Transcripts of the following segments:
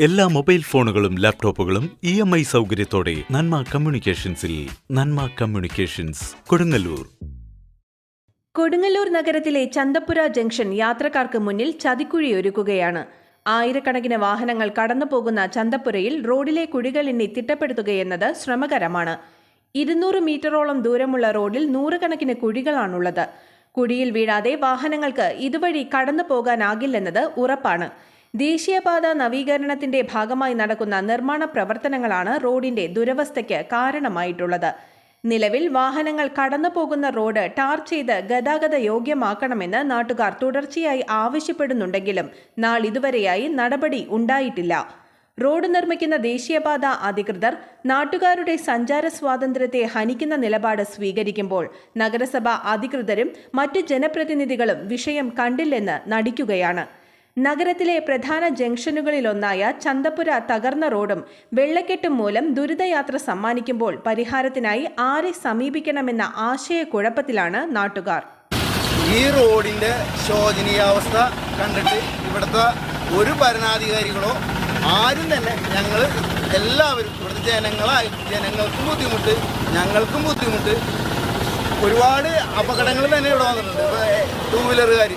എല്ലാ മൊബൈൽ ഫോണുകളും ലാപ്ടോപ്പുകളും ഇ എം ഐ സൗകര്യത്തോടെ നന്മ കമ്മ്യൂണിക്കേഷൻസിൽ നന്മ കമ്മ്യൂണിക്കേഷൻസ് കൊടുങ്ങല്ലൂർ. കൊടുങ്ങല്ലൂർ നഗരത്തിലെ ചന്തപ്പുര ജംഗ്ഷൻ യാത്രക്കാർക്ക് മുന്നിൽ ചതിക്കുഴി ഒരുക്കുകയാണ്. ആയിരക്കണക്കിന് വാഹനങ്ങൾ കടന്നുപോകുന്ന ചന്തപ്പുരയിൽ റോഡിലെ എണ്ണി തിട്ടപ്പെടുത്തുകയെന്നത് ശ്രമകരമാണ്. ഇരുന്നൂറ് മീറ്ററോളം ദൂരമുള്ള റോഡിൽ നൂറുകണക്കിന് കുഴികളാണുള്ളത്. കുഴിയിൽ വീഴാതെ വാഹനങ്ങൾക്ക് ഇതുവഴി കടന്നു പോകാനാകില്ലെന്നത് ഉറപ്പാണ്. ദേശീയപാത നവീകരണത്തിന്റെ ഭാഗമായി നടക്കുന്ന നിർമ്മാണ പ്രവർത്തനങ്ങളാണ് റോഡിന്റെ ദുരവസ്ഥയ്ക്ക് കാരണമായിട്ടുള്ളത്. നിലവിൽ വാഹനങ്ങൾ കടന്നു പോകുന്ന റോഡ് ടാർ ചെയ്ത് ഗതാഗത യോഗ്യമാക്കണമെന്ന് നാട്ടുകാർ തുടർച്ചയായി ആവശ്യപ്പെടുന്നുണ്ടെങ്കിലും നാളിതുവരെയായി നടപടി ഉണ്ടായിട്ടില്ല. റോഡ് നിർമ്മിക്കുന്ന ദേശീയപാത അധികൃതർ നാട്ടുകാരുടെ സഞ്ചാര സ്വാതന്ത്ര്യത്തെ ഹനിക്കുന്ന നിലപാട് സ്വീകരിക്കുമ്പോൾ നഗരസഭ അധികൃതരും മറ്റു ജനപ്രതിനിധികളും വിഷയം കണ്ടില്ലെന്ന് നടിക്കുകയാണ്. നഗരത്തിലെ പ്രധാന ജംഗ്ഷനുകളിലൊന്നായ ചന്തപുര തകർന്ന റോഡും വെള്ളക്കെട്ടും മൂലം ദുരിതയാത്ര സമ്മാനിക്കുമ്പോൾ പരിഹാരത്തിനായി ആരെ സമീപിക്കണമെന്ന ആശയക്കുഴപ്പത്തിലാണ് നാട്ടുകാർ. ഈ റോഡിന്റെ ശോചനീയാവസ്ഥ കണ്ടിട്ട് ഇവിടുത്തെ ഒരു ഭരണാധികാരികളോ ആരും തന്നെ ഞങ്ങൾ എല്ലാവരും ഇവിടുത്തെ ജനങ്ങളായി ജനങ്ങൾക്കും ബുദ്ധിമുട്ട് ഞങ്ങൾക്കും ബുദ്ധിമുട്ട്. ഒരുപാട് അപകടങ്ങൾ തന്നെ ഇവിടെ വന്നിട്ടുണ്ട്. ടൂ വീലറുകാർ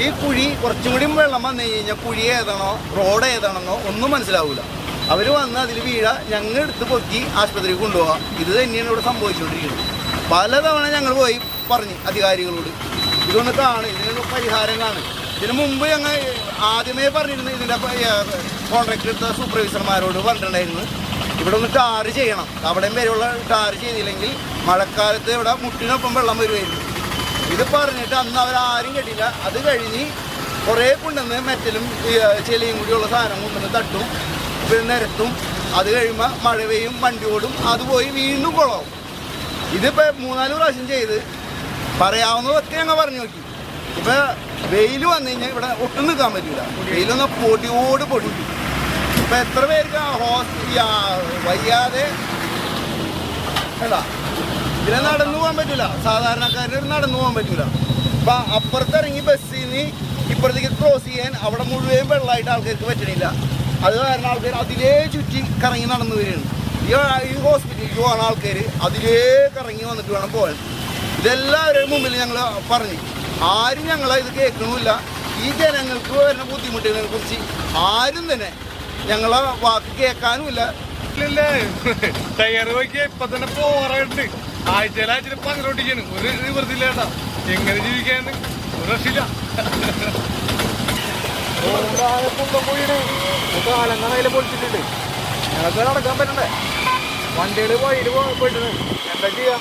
ഈ കുഴി കുറച്ചും കൂടി വെള്ളം വന്നു കഴിഞ്ഞാൽ കുഴി ഏതാണോ റോഡ് ഏതാണെന്നോ ഒന്നും മനസ്സിലാവില്ല അവർ വന്ന് അതിൽ വീഴ ഞങ്ങൾ എടുത്ത് പൊക്കി ആശുപത്രിക്ക് കൊണ്ടുപോകാം ഇത് തന്നെയാണ് ഇവിടെ സംഭവിച്ചുകൊണ്ടിരിക്കുന്നത് പലതവണ ഞങ്ങൾ പോയി പറഞ്ഞു അധികാരികളോട്. ഇതൊന്ന് കാണും ഇതിനൊരു പരിഹാരം കാണും. ഇതിനു മുമ്പ് ഞങ്ങൾ ആദ്യമേ പറഞ്ഞിരുന്നു ഇതിന്റെ കോൺട്രാക്ട് എടുത്ത സൂപ്പർവൈസർമാരോട് പറഞ്ഞിട്ടുണ്ടായിരുന്നു. ഇവിടെ ഒന്ന് ടാർ ചെയ്യണം. അവിടെയും വരെയുള്ള ടാർ ചെയ്തില്ലെങ്കിൽ മഴക്കാലത്ത് ഇവിടെ മുട്ടിനൊപ്പം വെള്ളം വരുമായിരുന്നു ഇത് പറഞ്ഞിട്ട് അന്ന് അവരാരും കേട്ടില്ല. അത് കഴിഞ്ഞ് കുറേ കൊണ്ടുവന്ന് മെറ്റലും ചെളിയും കൂടിയുള്ള സാധനം കൊണ്ടുവന്ന് തട്ടും പിന്നെ നിരത്തും. അത് കഴിയുമ്പോൾ മഴ പെയ്യും വണ്ടി ഓടും അത് പോയി വീണ്ടും കുളവും. ഇതിപ്പോൾ മൂന്നാൽ പ്രാവശ്യം ചെയ്ത് പറയാവുന്നതൊക്കെ ഞങ്ങൾ പറഞ്ഞു നോക്കി. ഇപ്പം വെയിൽ വന്നു കഴിഞ്ഞാൽ ഇവിടെ ഒട്ടും നിൽക്കാൻ പറ്റില്ല വെയിലൊന്ന് പൊടിയോട് പൊടി. ഇപ്പം എത്ര പേർക്ക് ആ ഹോസ് ഈ വയ്യാതെ അല്ല ഇതിലെ നടന്നു പോകാൻ പറ്റില്ല സാധാരണക്കാരന് നടന്നു പോകാൻ പറ്റില്ല അപ്പൊ അപ്പുറത്ത് ഇറങ്ങി ബസ്സിൽ നിന്ന് ഇപ്പുറത്തേക്ക് ക്രോസ് ചെയ്യാൻ അവിടെ മുഴുവൻ വെള്ളമായിട്ട് ആൾക്കാർക്ക് പറ്റണില്ല. അത് കാരണം ആൾക്കാർ അതിലേ ചുറ്റി കറങ്ങി നടന്നു വരികയാണ്. ഈ ഹോസ്പിറ്റലിലേക്ക് പോകുന്ന ആൾക്കാർ അതിലേ കറങ്ങി വന്നിട്ട് വേണം പോകാൻ. ഇതെല്ലാവരുടെയും മുമ്പിൽ ഞങ്ങൾ പറഞ്ഞു. ആരും ഞങ്ങളെ ഇത് കേൾക്കണമില്ല. ഈ ജനങ്ങൾക്ക് വരുന്ന ബുദ്ധിമുട്ടുകളെ കുറിച്ച് ആരും തന്നെ ഞങ്ങളെ വാക്ക് കേൾക്കാനുമില്ല. ടയർ നോക്കിയാൽ ഇപ്പൊ തന്നെ പോറുണ്ട് ഇപ്പം പങ്കോട്ടിക്കാണ് ഒരു നിവൃത്തില്ല കേട്ടാ. എങ്ങനെ ജീവിക്കാന്ന്? ഒരു രക്ഷയില്ല. കാലങ്ങളതിൽ പൊളിച്ചിട്ടുണ്ട്. ഞങ്ങൾക്ക് നടക്കാൻ പറ്റണ്ടേ? വണ്ടികൾ പോയിട്ട് പോയിട്ടുണ്ട് എന്താ ചെയ്യാ?